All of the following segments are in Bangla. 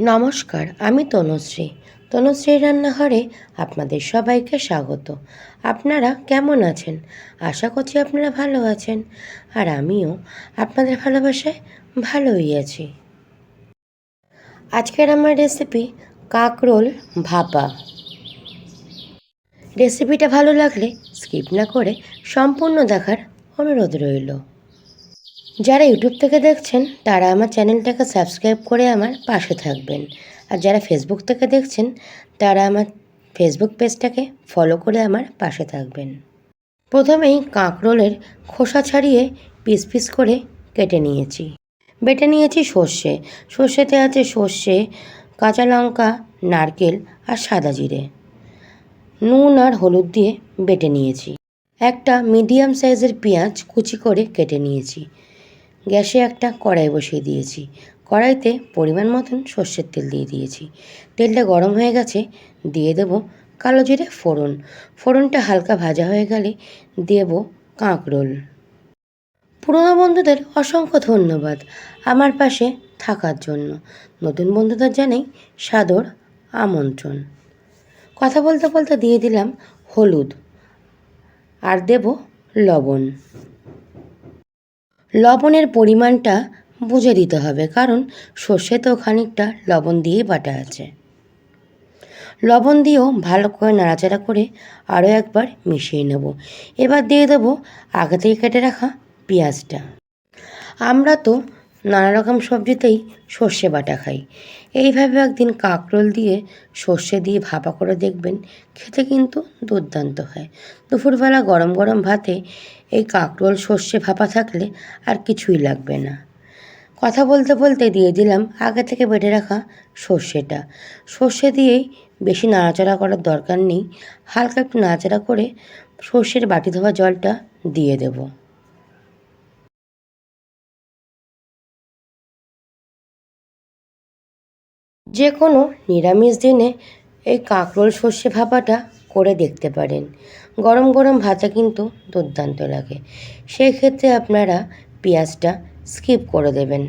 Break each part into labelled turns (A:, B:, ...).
A: নমস্কার, আমি তনুশ্রী। তনুশ্রী রান্নাঘরে আপনাদের সবাইকে স্বাগত। আপনারা কেমন আছেন? আশা করছি আপনারা ভালো আছেন। আর আমিও আপনাদের ভালোবাসায় ভালোই আছি। আজকের আমার রেসিপি কাকরোল ভাপা। রেসিপিটা ভালো লাগলে স্কিপ না করে সম্পূর্ণ দেখার অনুরোধ রইল। যারা ইউটিউব থেকে দেখছেন, তারা আমার চ্যানেলটাকে সাবস্ক্রাইব করে আমার পাশে থাকবেন। আর যারা ফেসবুক থেকে দেখছেন, তারা আমার ফেসবুক পেজটাকে ফলো করে আমার পাশে থাকবেন। প্রথমেই কাঁকরোলের খোসা ছাড়িয়ে পিস পিস করে কেটে নিয়েছি। বেটে নিয়েছি সর্ষে। সর্ষেতে আছে সর্ষে, কাঁচা লঙ্কা, নারকেল আর সাদা জিরে। নুন আর হলুদ দিয়ে বেটে নিয়েছি। একটা মিডিয়াম সাইজের পেঁয়াজ কুচি করে কেটে নিয়েছি। গ্যাসে একটা কড়াই বসিয়ে দিয়েছি। কড়াইতে পরিমাণ মতন সর্ষের তেল দিয়ে দিয়েছি। তেলটা গরম হয়ে গেছে, দিয়ে দেবো কালো জিরে ফোড়ন। ফোড়নটা হালকা ভাজা হয়ে গেলে দেবো কাঁকরোল পুরনো বন্ধুদের অসংখ্য ধন্যবাদ আমার পাশে থাকার জন্য। নতুন বন্ধুদের জানাই সাদর আমন্ত্রণ। কথা বলতে বলতে দিয়ে দিলাম হলুদ। আর দেব লবণ। লবণের পরিমাণটা বুঝে দিতে হবে, কারণ সর্ষে তো খানিকটা লবণ দিয়েই বাটা আছে। লবণ দিয়েও ভালো করে নাড়াচাড়া করে আরও একবার মিশিয়ে নেব। এবার দিয়ে দেবো আগে থেকে কেটে রাখা পেঁয়াজটা। আমরা তো নানা রকম সবজিতেই সর্ষে বাটা খাই। এইভাবে একদিন কাঁকরোল দিয়ে সর্ষে দিয়ে ভাপা করে দেখবেন খেতে কিন্তু দুর্দান্ত হয়। দুপুরবেলা গরম গরম ভাতে এই কাঁকরোল, সর্ষে ভাপা থাকলে আর কিছুই লাগবে না। কথা বলতে বলতে দিয়ে দিলাম আগে থেকে বেটে রাখা সর্ষেটা। সর্ষে দিয়েই বেশি নাড়াচাড়া করার দরকার নেই, হালকা একটু নাড়াচাড়া করে সর্ষের বাটি ধোয়া জলটা দিয়ে দেবো। যে কোনো নিরামিষ দিনে এই কাঁকরোল সর্ষে ভাপাটা করে দেখতে পারেন। গরম গরম ভাজা কিন্তু দুর্দান্ত লাগে। সেই ক্ষেত্রে আপনারা পেঁয়াজটা স্কিপ করে দেবেন।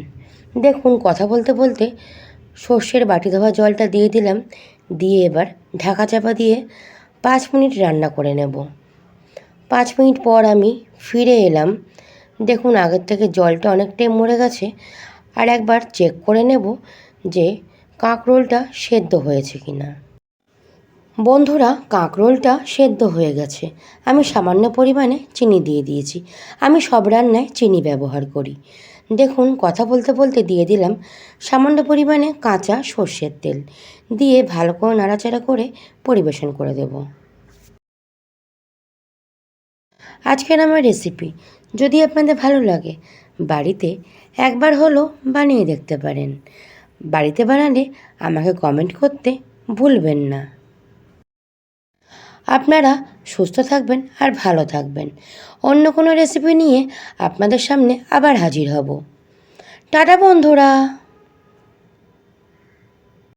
A: দেখুন, কথা বলতে বলতে সর্ষের বাটি ধোয়া জলটা দিয়ে দিলাম, দিয়ে এবার ঢাকা চাপা দিয়ে পাঁচ মিনিট রান্না করে নেব। পাঁচ মিনিট পর আমি ফিরে এলাম। দেখুন, আগের থেকে জলটা অনেকটাই মরে গেছে। আর একবার চেক করে নেব যে কাঁকরোলটা সেদ্ধ হয়েছে কি না বন্ধুরা, কাঁকরোলটা সেদ্ধ হয়ে গেছে। আমি সামান্য পরিমাণে চিনি দিয়ে দিয়েছি। আমি সব রান্নায় চিনি ব্যবহার করি। দেখুন, কথা বলতে বলতে দিয়ে দিলাম সামান্য পরিমাণে কাঁচা সর্ষের তেল। দিয়ে ভালো করে নাড়াচাড়া করে পরিবেশন করে দেব। আজকের আমার রেসিপি। যদি আপনাদের ভালো লাগে, বাড়িতে একবার হলো বানিয়ে দেখতে পারেন। বাড়িতে বানালে আমাকে কমেন্ট করতে ভুলবেন না। আপনারা সুস্থ থাকবেন আর ভালো থাকবেন। অন্য কোনো রেসিপি নিয়ে আপনাদের সামনে আবার হাজির হব। টাটা বন্ধুরা!